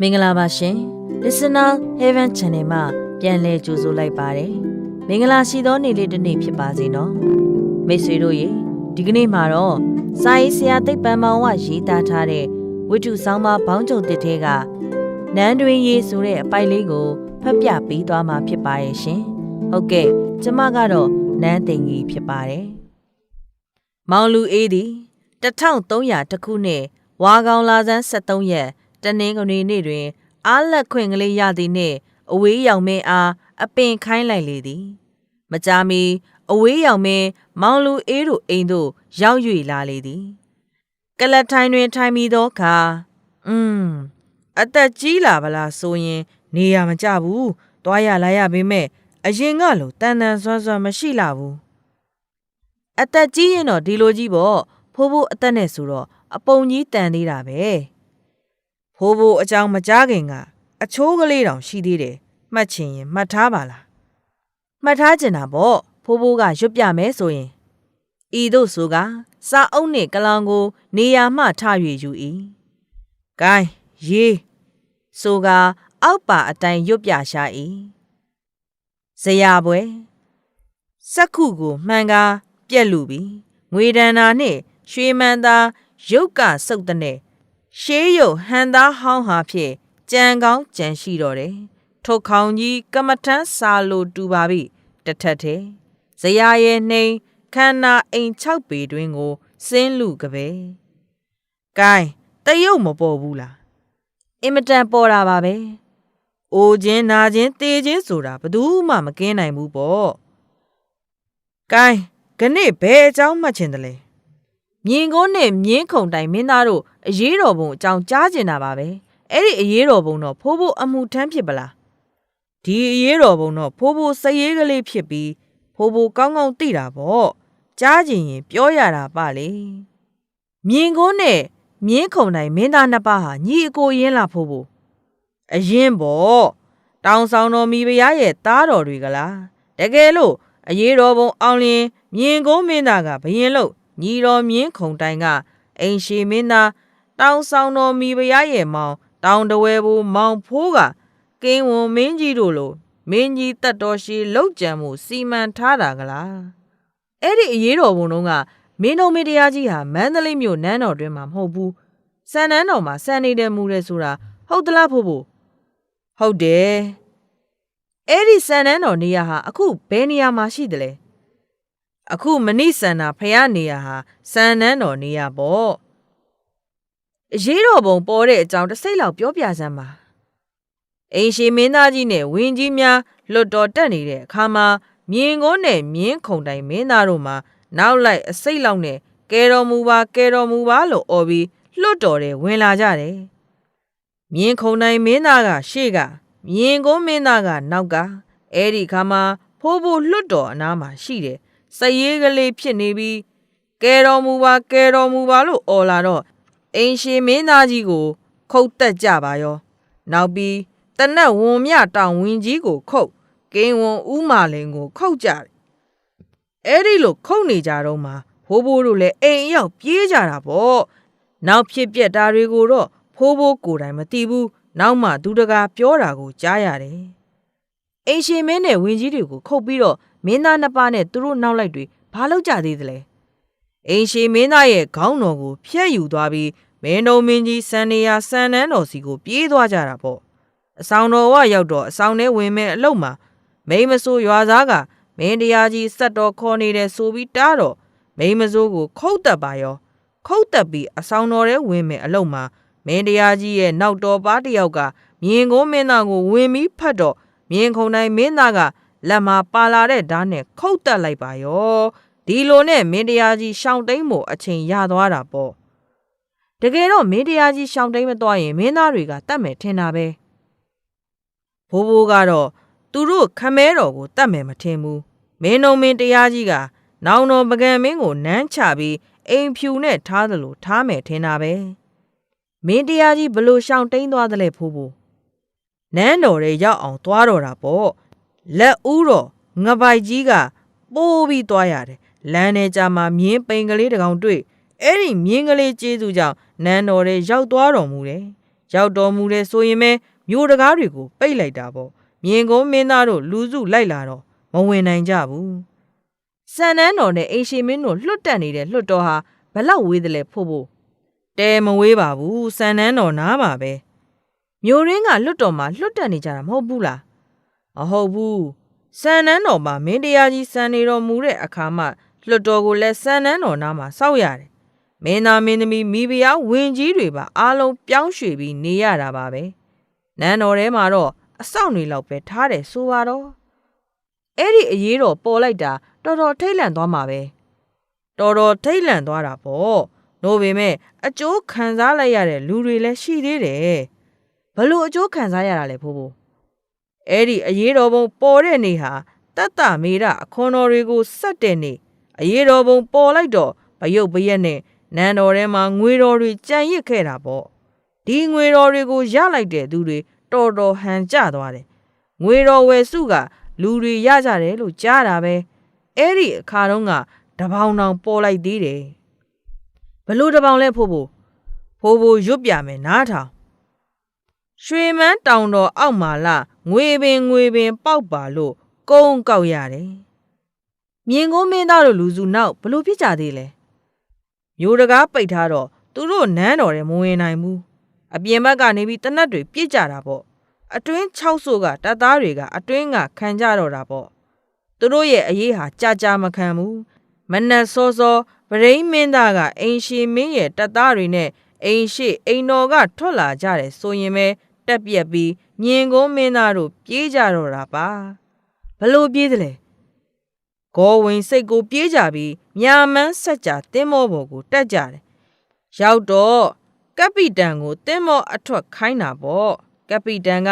မင်္ဂလာပါရှင် Listener Heaven Channel မှာပြန်လည်ကြိုဆိုလိုက်ပါတယ်မင်္ဂလာရှိသောနေ့လေးတစ်နေ့ဖြစ်ပါစေနော်မိတ်ဆွေတို့ရေဒီကနေ့မှာတော့စာရေးဆရာသိပ္ပံမောင်ဝရေးသားထားတဲ့ဝိတုဆောင်းပါဘောင်းကျုံတစ်ထဲကနန်းတွင်ရေးဆိုတဲ့အပိုက်လေးကိုဖတ်ပြပေးသွားမှာဖြစ်ပါရဲ့ရှင်ဟုတ်ကဲ့ကျမကတော့နန်းသိင်ကြီးဖြစ်ပါတယ်မောင်လူအေးသည်1300တခုနှစ်ဝါကောင်လာဇန်း73ရက် တနင်္ဂနွေနေ့တွင် အားလက်ခွင့်ကလေးရသည်နှင့်အဝေးရောက်မင်းအားအပင်ခိုင်းလိုက်လေသည် မကြာမီအဝေးရောက်မင်းမောင်လူအေးတို့အိမ်သို့ရောက်၍လာလေသည် ကလတ်ထိုင်တွင်ထိုင်မိသောအခါอืมအသက်ကြီးလာဗလားဆိုရင် နေရမကြဘူးတွားရလာရပေမဲ့အရင်ကလိုတန်တန်ဆွမ်းဆွမ်းမရှိလာဘူးအသက်ကြီးရင်တော့ဒီလိုကြီးပေါ့ဖိုးဖိုးအသက်နဲ့ဆိုတော့အပုံကြီးတန်သေးတာပဲ ဖိုးဖိုးအကြောင်းမကြားခင်ကအချိုးကလေးတောင်ရှိသေးတယ်မှတ်ချင်ရင်မှတ်ထားပါလားမှတ်ထားချင်တာပေါ့ဖိုးဖိုးကရွတ်ပြမယ်ဆိုရင်ဤသို့ဆိုကစာအုပ်နှင့်ကလောင်ကို နေရာမှထ၍ယူ၏ဂိုင်းရေးဆိုကအောက်ပါအတိုင်းရွတ်ပြရှာ၏ဇရာပွဲစက္ခုကိုမှန်ကားပြက်လူပြီငွေဒဏ္ဍာနှင့်ရွှေမန်းသားရုပ်ကစုပ်တဲ့ ရှေးရုပ်ဟန်သားဟောင်းဟာဖြင့်ကြံကောင်းကြံရှိတော်တယ်ထုတ်ခေါင်ကြီးကမ္မထမ်းစာလိုတူပါပြီတထက်ထဲဇရာရဲ့နှိမ်ခန္ဓာအိမ်6ပေတွင်ကိုစင်းလူကပဲကဲတရုတ်မပေါ်ဘူးလားအင်မတန်ပေါ်တာပါပဲအိုခြင်းနာခြင်းတေခြင်းဆိုတာဘယ်သူမှမကင်းနိုင်ဘူးပေါ့ကဲခဏဘယ်အကြောင်းမှတ်ချင်တယ်လဲ မြင်ကုန်းနဲ့မြင်းခုံတိုင်မင်းသားတို့အရေးတော်ပုံအကြောင်းကြားကျင်တာပါပဲအဲ့ဒီအရေးတော်ပုံတော့ဖိုးဖိုးအမှုထမ်းဖြစ်ပလားဒီအရေးတော်ပုံတော့ဖိုးဖိုးစရေးကလေးဖြစ်ပြီးဖိုးဖိုးကောင်းကောင်းသိတာပေါ့ကြားကျင်ရင်ပြောရတာပါလေမြင်ကုန်းနဲ့မြင်းခုံတိုင်မင်းသားနှစ်ပါးဟာညီအကိုရင်းလာဖိုးဖိုးအရင်ပေါ့တောင်ဆောင်တော်မိဖုရားရဲ့သားတော်တွေကလားတကယ်လို့အရေးတော်ပုံအောင်လင်းမြင်ကုန်းမင်းသားကဘယင်လို့ ညီတော်မြင်းခုံတိုင်ကအိမ်ရှိမင်းသားတောင်ဆောင်တော်မိဖုရားရဲ့မောင် တောင်တဝဲဘူးမောင်ဖိုးကကင်းဝန်မင်းကြီးတို့လိုမင်းကြီးတတ်တော်ရှိလောက်ကြံမှုစီမံထားတာကလားအဲ့ဒီအရေးတော်ဘုံတော့ကမင်းတော်မင်းတရားကြီးဟာမန္တလေးမြို့နန်းတော်တွင်မှာမဟုတ်ဘူးစံနန်းတော်မှာစံနေတယ်မူတယ်ဆိုတာဟုတ်သလားဖို့ဖို့ဟုတ်တယ်အဲ့ဒီစံနန်းတော်နေရာဟာအခုဘယ်နေရာမှာရှိတယ်လဲ အခုမနိစန္နာဖះနေရဟာစံနန်းတော်နေရပေါ့အရေးတော်ပုံပေါ်တဲ့အကြောင်းတစ်စိတ်လောက်ပြောပြစမ်းပါအိမ်ရှိမင်းသားကြီးနဲ့ဝင်းကြီးများလွတ်တော်တက်နေတဲ့အခါမှာမြင်းကုန်းနဲ့မြင်းခုံတိုင်မင်းသားတို့မှာနောက်လိုက်အစိတ်လောက်နဲ့ကဲတော်မူပါကဲတော်မူပါလို့អော်ပြီးလွတ်တော်တယ်ဝင်လာကြတယ်မြင်းခုံတိုင်မင်းသားကရှေ့ကမြင်းကုန်းမင်းသားကနောက်ကအဲ့ဒီခါမှာဖိုးဖိုးလွတ်တော်အနားမှာရှိတယ် စရေးကလေးဖြစ်နေပြီးကဲတော်မူပါကဲတော်မူပါလို့អော်လာတော့အိမ်ရှင်မင်းသားကြီးကို ခုတ်တက်ကြပါရော နောက်ပြီးတနက်ဝန်မြတောင်ဝင်ကြီးကိုခုတ်ကင်းဝန်ဥမာလင်ကို ခုတ်ကြတယ်အဲ့ဒီလိုခုတ်နေကြတော့မှဖိုးဖိုးတို့လည်းအိမ်အရောက်ပြေးကြတာပေါ့နောက်ဖြစ်ပျက်တာတွေကိုတော့ဖိုးဖိုးကိုယ်တိုင်မသိဘူးနောက်မှသူတကာပြောတာကိုကြားရတယ် အိမ်ရှင်မင်းနဲ့ဝင်ကြီးတွေကိုခုတ်ပြီးတော့မင်းသားနှစ်ပါးနဲ့သူတို့နောက်လိုက်တွေဘာလုပ်ကြသေးသလဲအိမ်ရှိမင်းသားရဲ့ခေါင်းတော်ကိုဖျက်ယူသွားပြီးမင်းတော်မင်းကြီးစံနေရစံနန်းတော်စီကိုပြေးသွားကြတာပေါ့အဆောင်တော်ဝရောက်တော့အဆောင်ထဲဝင်မဲ့အလုံမှာမိမဆိုးရွာသားကမင်းတရားကြီးစက်တော်ခေါ်နေတယ်ဆိုပြီးတားတော့မိမဆိုးကိုခုတ်တက်ပါရောခုတ်တက်ပြီးအဆောင်တော်ထဲဝင်မဲ့အလုံမှာမင်းတရားကြီးရဲ့နောက်တော်ပါတစ်ယောက်ကမြင်ကုန်းမင်းသားကိုဝင်ပြီးဖတ်တော့ မြင်ခုံတိုင်းမင်းသားကလက်မှာပါလာတဲ့ဓာတ်နဲ့ခုတ်တက်လိုက်ပါရောဒီလိုနဲ့မင်းတရားကြီးရှောင်းတိန်မို့အချိန်ရသွားတာပေါ့တကယ်တော့မင်းတရားကြီးရှောင်းတိန်မသွားရင်မင်းသားတွေကတတ်မယ်ထင်တာပဲဘိုးဘိုးကတော့သူတို့ခမဲတော်ကိုတတ်မယ်မထင်ဘူးမင်းတို့မင်းတရားကြီးကနောင်တော်ပကံမင်းကိုနမ်းချပြီးအိမ်ဖြူနဲ့ထားသလိုထားမယ်ထင်တာပဲမင်းတရားကြီးဘလို့ရှောင်းတိန်သွားသလဲဖိုးဘိုး နန်းတော်ရဲ့ရောက်အောင်သွားတော့တာပေါ့လက်ဦးတော့ငပိုက်ကြီးကပိုးပြီးသွားရတယ်လမ်းထဲကြမှာမြင်းပိန်ကလေးတစ်ကောင်တွေ့အဲ့ဒီမြင်းကလေးကျေးဇူးကြောင့်နန်းတော်ရဲ့ရောက်သွားတော်မူတယ်ရောက်တော်မူတဲ့ဆိုရင်ပဲမြို့တကားတွေကိုပိတ်လိုက်တာပေါ့မြင်ကုန်းမင်းသားတို့လူစုလိုက်လာတော့မဝင်နိုင်ကြဘူးစံနန်းတော်နဲ့အိမ်ရှင်မင်းတို့လွတ်တက်နေတဲ့လွတ်တော်ဟာဘလောက်ဝေးတယ်လဲဖို့ဖို့တဲမဝေးပါဘူးစံနန်းတော်နားပါပဲ မျိုးရင်းကလွတ်တော်မှာလွတ်တက်နေကြတာမဟုတ်ဘူးလားမဟုတ်ဘူးစံနန်းတော်မှာမင်းတရားကြီးစံနေတော်မူတဲ့အခါမှလွတ်တော်ကိုလည်းစံနန်းတော်နားမှာစောက်ရတယ်မင်းသားမင်းသမီးမိဖုရားဝင်ကြီးတွေပါအားလုံးပြောင်းရွှေ့ပြီးနေရတာပါပဲနန်းတော်ထဲမှာတော့အဆောင်တွေလောက်ပဲထားတယ်ဆိုပါတော့အဲ့ဒီအရေးတော်ပေါ်လိုက်တာတော်တော်ထိတ်လန့်သွားမှာပဲတော်တော်ထိတ်လန့်သွားတာပေါ့။နို့ပေမဲ့အကျိုးခံစားလိုက်ရတဲ့လူတွေလည်းရှိသေးတယ် ဘလို့အကျိုးခံစားရတာလဲဖို့ဖို့။အဲ့ဒီအရေးတော်ပုံပေါ်တဲ့နေ့ဟာတတ္တမေရအခွန်တော်တွေကိုစက်တဲ့နေ့အရေးတော်ပုံပေါ်လိုက်တော့ဗယုတ်ပရက်နဲ့နန်းတော်ထဲမှာငွေတော်တွေကြံရစ်ခဲ့တာပေါ့။ဒီငွေတော်တွေကိုရလိုက်တဲ့သူတွေတော်တော်ဟန်ကျသွားတယ်။ငွေတော်ဝယ်စုကလူတွေရကြတယ်လို့ကြားတာပဲ။အဲ့ဒီအခါတုန်းကတပေါင်းတောင်ပေါ်လိုက်သေးတယ်။ဘလို့တစ်ပေါင်လဲဖို့ဖို့ဖိုးဖိုးရွတ်ပြမယ်နားထောင် ရွှေမန်းတောင်တော်အောက်မှာလာငွေပင်ငွေပင်ပေါက်ပါလို့ကုန်းကောက်ရတယ်မြင်ကုန်းမင်းသားတို့လူစုနောက်ဘလို့ဖြစ်ကြသေးလဲမျိုးတကားပိတ်ထားတော့သူတို့နန်းတော်ထဲမဝင်နိုင်ဘူးအပြင်ဘက်ကနေပြီးတနတ်တွေပြစ်ကြတာပေါ့အတွင်း6ဆိုကတပ်သားတွေကအတွင်းကခံကြတော့တာပေါ့သူတို့ရဲ့အရေးဟာကြာကြာမခံဘူးမနက်စောစောဗရိမင်းသားကအိမ်ရှိမင်းရဲ့တပ်သားတွေနဲ့အိမ်ရှိအိမ်တော်ကထွက်လာကြတယ်ဆိုရင်ပဲ တက်ပြက်ပြီးညင်ကုန်းမင်းသားတို့ပြေးကြတော့တာပါဘလို့ပြေးတယ်လဲဂေါ်ဝင်စိတ်ကိုပြေးကြပြီးညာမန်းဆက်ကြတင်းမောပေါ်ကိုတက်ကြတယ်။ရောက်တော့ကပီတန်ကိုတင်းမောအထွက်ခိုင်းတာပေါ့။ကပီတန်က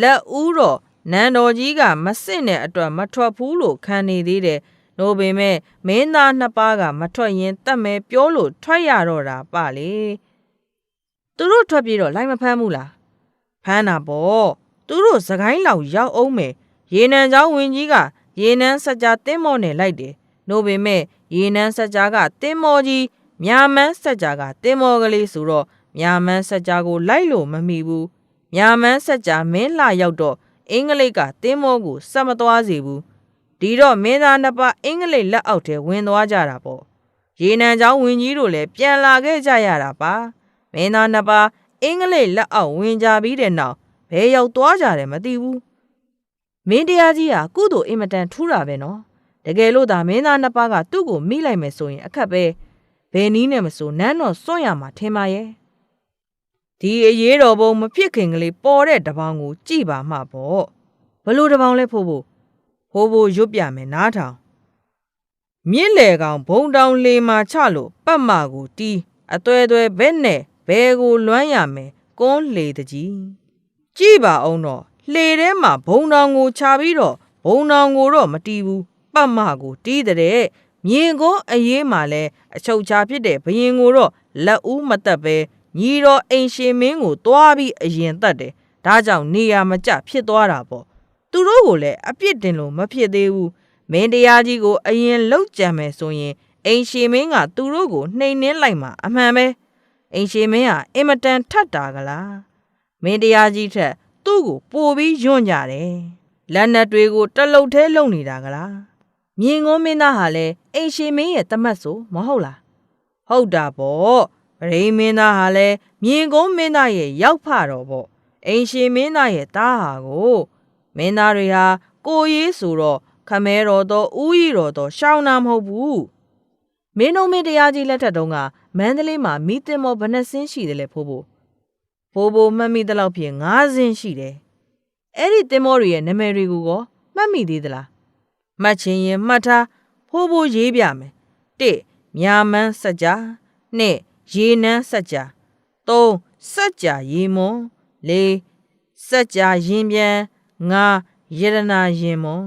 လက်ဦးတော့နန်းတော်ကြီးကမစစ်တဲ့အတွက်မထွက်ဘူးလို့ခံနေသေးတယ်။နို့ပေမဲ့မင်းသားနှစ်ပါးကမထွက်ရင်တတ်မယ်ပြောလို့ထွက်ရတော့တာပါလေသူတို့ထွက်ပြေးတော့လိုက်မဖမ်းဘူးလား။ ဖမ်းတာပေါ့။သူတို့စကိုင်းလောက်ရောက်အောင်မယ်။ရေနံเจ้าဝင်ကြီးကရေနံစကြတင်းမောနဲ့လိုက်တယ်။နို့ပေမဲ့ရေနံစကြကတင်းမောကြီးမြာမန်းစကြကတင်းမောကလေးဆိုတော့မြာမန်းစကြကိုလိုက်လို့မမိဘူး။မြာမန်းစကြမင်းလာရောက်တော့အင်္ဂလိပ်ကတင်းမောကိုစက်မသွားစေဘူး။ဒီတော့မင်းသားနှစ်ပါးအင်္ဂလိပ်လက်အောက်ထဲဝင်သွားကြတာပေါ့။ရေနံเจ้าဝင်ကြီးတို့လည်းပြန်လာခဲ့ကြရတာပါ။မင်းသားနှစ်ပါး အင်္ဂလိပ်လက်အောက်ဝင်ကြပြီးတဲ့နောက်ဘယ်ရောက်သွားကြတယ်မသိဘူးမင်းတရားကြီးဟာကုသိုလ်အင်မတန်ထူးတာပဲနော်တကယ်လို့ဒါမင်းသားနှစ်ပါးကသူ့ကိုမိလိုက်မယ်ဆိုရင်အခက်ပဲဘယ်နည်းနဲ့မဆိုနန်းတော်စွန့်ရမှာထင်ပါရဲ့ဒီအရေးတော်ပုံမဖြစ်ခင်ကလေးပေါ်တဲ့တပေါင်းကိုကြည်ပါမှပေါ့ဘလို့တစ်ပေါင်လဲဖို့ဖို့ဟိုးဘိုရွတ်ပြမယ်နားထောင်မြင့်လေကောင်ဘုံတောင်လေမာချလို့ပတ်မကိုတီးအသွဲသွဲဘဲနဲ့ ဘဲကိုလွမ်းရမယ်ကွန်းလေတကြီးကြည်ပါအောင်တော့လှေထဲမှာဘုံတောင်ကိုခြာပြီးတော့ဘုံတောင်ကိုတော့မတီးဘူးပတ်မကိုတီးတဲ့မြင်ကွန်းအရေးမှာလဲအချုပ်ချာဖြစ်တဲ့ဘရင်ကိုတော့လက်ဦးမတက်ပဲညီတော်အိမ်ရှင်မင်းကိုတွားပြီးအရင်တက်တယ်ဒါကြောင့်နေရာမကျဖြစ်သွားတာပေါ့သူတို့ကိုလည်းအပြစ်တင်လို့မဖြစ်သေးဘူးမင်းတရားကြီးကိုအရင်လှုပ်ကြံမယ်ဆိုရင်အိမ်ရှင်မင်းကသူတို့ကိုနှိမ်နှင်းလိုက်မှာအမှန်ပဲ အိမ်ရှင်မင်းကအင်မတန်ထတ်တာကလားမင်းတရားကြီးထက်သူ့ကိုပိုပြီးယွန့်ကြတယ်လက်နက်တွေကိုတလုတ်သေးလုံနေတာကလားမြင်ကုန်းမင်းသားဟာလဲအိမ်ရှင်မင်းရဲ့တမတ်ဆိုမဟုတ်လားဟုတ်တာပေါ့ဗရိမင်းသားဟာလည်းမြင်ကုန်းမင်းသားရဲ့ရောက်ဖတော့ပေါ့အိမ်ရှင်မင်းသားရဲ့တားဟာကိုမင်းသားတွေဟာကိုရေးဆိုတော့ခမဲတော်တော့ဥယီတော်တော့ရှောင်းနာမဟုတ်ဘူးမင်းတို့မင်းတရားကြီးလက်ထက်တုန်းက မန္တလေးမှာမိတင်မောဘယ်နှစင်းရှိတယ်လဲဖို့ဖို့ ဘိုးဘိုမှတ်မိတဲ့လောက်ဖြင့်၅စင်းရှိတယ် အဲ့ဒီတင်မောတွေရဲ့နာမည်တွေကိုကောမှတ်မိသေးသလား မှတ်ချင်ရင်မှတ်ထားဖိုးဖိုးရေးပြမယ်၁မြာမန်းစัจ जा ၂ရေနန်းစัจ जा ၃စัจ जा ရေမွန်၄စัจ जा ရင်ပြန်၅ယရနာရင်မွန်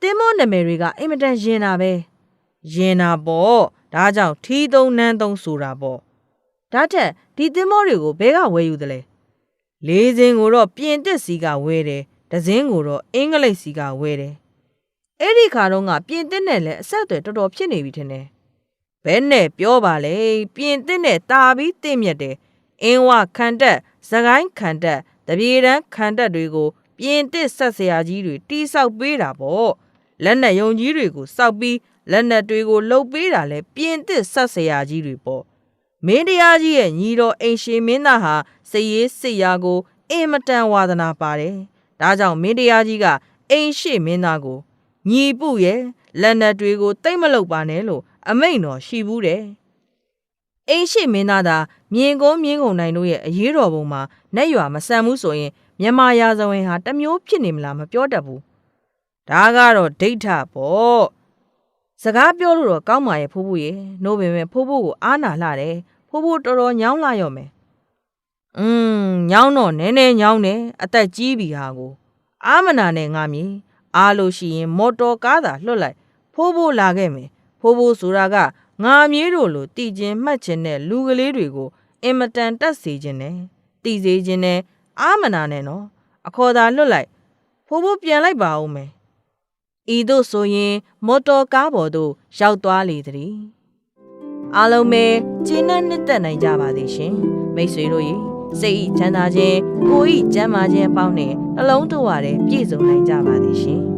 တင်မောနာမည်တွေကအိမ်မတန်ရင်တာပဲ ရင်နာပေါ့ဒါကြောင့်ထီးသုံးနန်းသုံးဆိုတာပေါ့ဒါထက်ဒီတင်မောတွေကိုဘဲကဝယ်ယူတယ်လဲလေးစင်းကိုတော့ပြင်တက်စီကဝဲတယ်တစ်စင်းကိုတော့အင်္ဂလိပ်စီကဝဲတယ်အဲ့ဒီခါတော့ကပြင်သစ်နဲ့လည်းအဆက်အသွယ်တော်တော်ဖြစ်နေပြီထင်တယ်ဘဲနဲ့ပြောပါလေပြင်တက်နဲ့တာပြီးတင့်မြတ်တယ်အင်းဝခံတက်သကိုင်းခံတက်တပြေတန်းခံတက်တွေကို ပြင်တစ်ဆက်ဆရာကြီးတွေတီးဆောက်ပေးတာပေါ့လက်နက်ယုံကြီးတွေကိုစောက်ပြီး လက်နက်တွေကိုလှုပ်ပေးတာလဲပြင်တစ်ဆက်ဆရာကြီးတွေပေါ့မင်းတရားကြီးရဲ့ညီတော်အိမ်ရှင်မင်းသားဟာစည်ရေးစစ်ရာကိုအင်မတန်ဝါသနာပါတယ်ဒါကြောင့်မင်းတရားကြီးကအိမ်ရှိမင်းသားကိုညီပုရဲ့လက်နက်တွေကိုတိတ်မလုပ်ပါနဲ့လို့အမိန့်တော်ရှိဘူးတဲ့အိမ်ရှိမင်းသားသာမြင်ကုန်းမြင်းကုန်နိုင်တို့ရဲ့အရေးတော်ပုံမှာနှက်ရွာမဆန်ဘူးဆိုရင်မြန်မာရာဇဝင်ဟာတစ်မျိုးဖြစ်နေမလားမပြောတတ်ဘူးဒါကတော့ဒိဋ္ဌပေါ့ စကားပြောလို့တော့ကောင်းပါရဲ့ဖိုးဖိုးရဲ့နို့ပင်ပဲဖိုးဖိုးကိုအားနာလှတယ်ဖိုးဖိုးတော်တော်ညောင်းလာရော့မယ်อืมညောင်းတော့နည်းနည်းညောင်းတယ်အသက်ကြီးပြီဟာကိုအာမနာနဲ့ငါမြေအားလို့ရှိရင် မော်တော်ကားသာလွတ်လိုက် ဖိုးဖိုးလာခဲ့မယ်ဖိုးဖိုးဆိုတာကငါမြေးတို့လိုတည်ခြင်းမှတ်ခြင်းနဲ့လူကလေးတွေကိုအင်မတန်တက်စေခြင်းနဲ့တည်စေခြင်းနဲ့အာမနာနဲ့နော်အခေါ်သာလွတ်လိုက်ဖိုးဖိုးပြန်လိုက်ပါဦးမယ် ဤသို့ဆိုရင် မော်တော်ကားပေါ်သို့ရောက်သွားလေသည်အားလုံးပဲကျင်းနဲ့နှစ်သက်နိုင်ကြပါသည်ရှင်မိတ်ဆွေတို့ရေစိတ်ဤချမ်းသာခြင်းကိုယ်ဤကျမ်းမာခြင်းအပေါင်းနဲ့နှလုံးသွင်းရတဲ့ပြည့်စုံနိုင်ကြပါသည်ရှင်